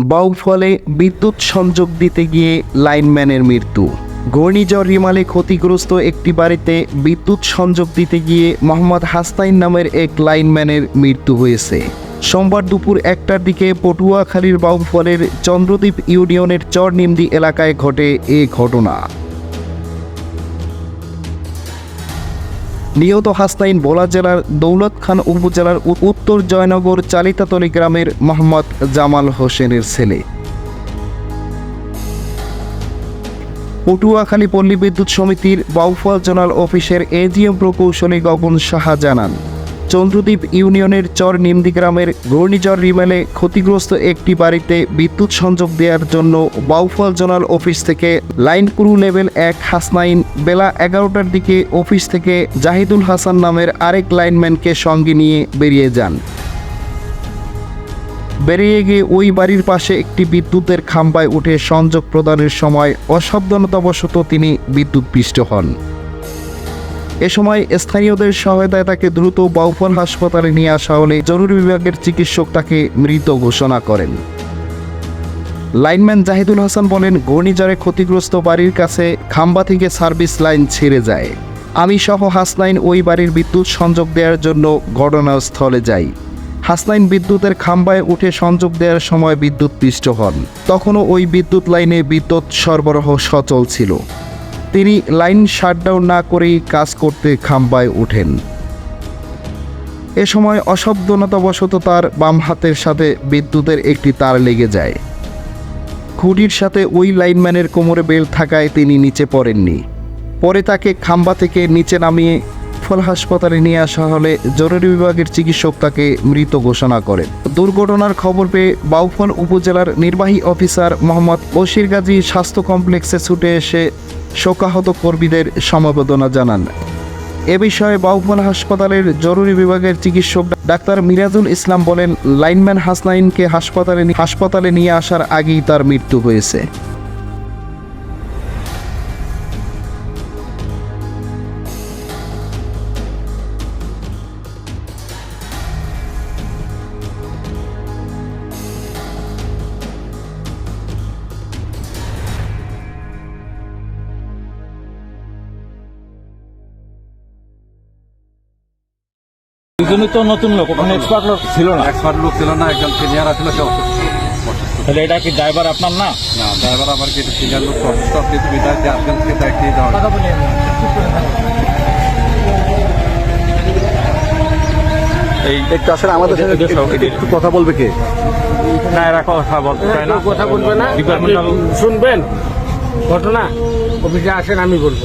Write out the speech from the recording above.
বাউফলে বিদ্যুৎ সংযোগ দিতে গিয়ে লাইনম্যানের মৃত্যু। ঘূর্ণিঝড় রিমালে ক্ষতিগ্রস্ত একটি বাড়িতে বিদ্যুৎ সংযোগ দিতে গিয়ে মোহাম্মদ হাস্তাইন নামের এক লাইনম্যানের মৃত্যু হয়েছে। সোমবার দুপুর একটার দিকে পটুয়াখালীর বাউফলের চন্দ্রদ্বীপ ইউনিয়নের চরনিমদি এলাকায় ঘটে এ ঘটনা। নিহত হাস্তাইন বোলা জেলার দৌলত খান উপজেলার উত্তর জয়নগর চালিতাতলি গ্রামের মোহাম্মদ জামাল হোসেনের ছেলে। পটুয়াখালী পল্লী বিদ্যুৎ সমিতির বাউফল জোনাল অফিসের এজিএম প্রকৌশলী গগন সাহা জানান। চন্দ্রদ্বীপ ইউনিয়নের চর নিমদি গ্রামের ঘূর্ণিঝড় রিমেলে ক্ষতিগ্রস্ত একটি বাড়িতে বিদ্যুৎ সংযোগ দেওয়ার জন্য বাউফল জোনাল অফিস থেকে লাইন ক্রু লেভেল এক হাসনাইন বেলা এগারোটার দিকে অফিস থেকে জাহিদুল হাসান নামের আরেক লাইনম্যানকে সঙ্গে নিয়ে বেরিয়ে যান। বেরিয়ে গিয়ে ওই বাড়ির পাশে একটি বিদ্যুতের খাম্বায় উঠে সংযোগ প্রদানের সময় অসাবধানতাবশত তিনি বিদ্যুৎপিষ্ট হন। এ সময় স্থানীয়দের সহায়তায় তাকে দ্রুত বাউফল হাসপাতালে নিয়ে আসা হলে জরুরি বিভাগের চিকিৎসক তাকে মৃত ঘোষণা করেন। লাইনম্যান জাহিদুল হাসান বলেন, ঘূর্ণিঝড়ে ক্ষতিগ্রস্ত বাড়ির কাছে খাম্বা থেকে সার্ভিস লাইন ছেড়ে যায়। আমি সহ হাসনাইন ওই বাড়ির বিদ্যুৎ সংযোগ দেওয়ার জন্য ঘটনাস্থলে যাই। হাসনাইন বিদ্যুতের খাম্বায় উঠে সংযোগ দেওয়ার সময় বিদ্যুৎ পিষ্ট হন। তখনও ওই বিদ্যুৎ লাইনে বিদ্যুৎ সরবরাহ সচল ছিল। তিনি লাইন শাটডাউন না করেই কাজ করতে খাম্বায় ওঠেন। এ সময় অসাবধানতাবশত তার বাম হাতের সাথে বিদ্যুতের একটি তার লেগে যায়। খুঁটির সাথে ওই লাইনম্যানের কোমরে বেল থাকায় তিনি নিচে পড়েননি। পরে তাকে খাম্বা থেকে নিচে নামিয়ে ফল হাসপাতালে নিয়ে আসা হলে জরুরি বিভাগের চিকিৎসক তাকে মৃত ঘোষণা করেন। দুর্ঘটনার খবর পেয়ে বাউফল উপজেলার নির্বাহী অফিসার মোহাম্মদ বশির গাজী স্বাস্থ্য কমপ্লেক্সে ছুটে এসে শোকাহত কর্মীদের সমবেদনা জানান। এ বিষয়ে বাউফল হাসপাতালের জরুরি বিভাগের চিকিৎসক ডাক্তার মিরাজুল ইসলাম বলেন, লাইনম্যান হাসনাইনকে হাসপাতালে হাসপাতালে নিয়ে আসার আগেই তার মৃত্যু হয়েছে। দুজনই তো নতুন লোক ওখানে এক্সপার্ট লোক ছিল না। এক্সপার্ট লোক ছিল না একজন সিনিয়র আছিল সে অসুস্থ। তাহলে এটা কি ড্রাইভার আপনার না? না ড্রাইভার আমার কি সিনিয়র লোক অসুস্থ কিন্তু বিদায় যে আসবেন সে দায়িত্ব দেওয়া এই একটু আসলে আমাদের একটু- কথা বলবে কে? না এরা কথা বলতে চায় না। কথা বলবে না? ডিপার্টমেন্টাল শুনবেন ঘটনা। অফিসে আসেন আমি বলব।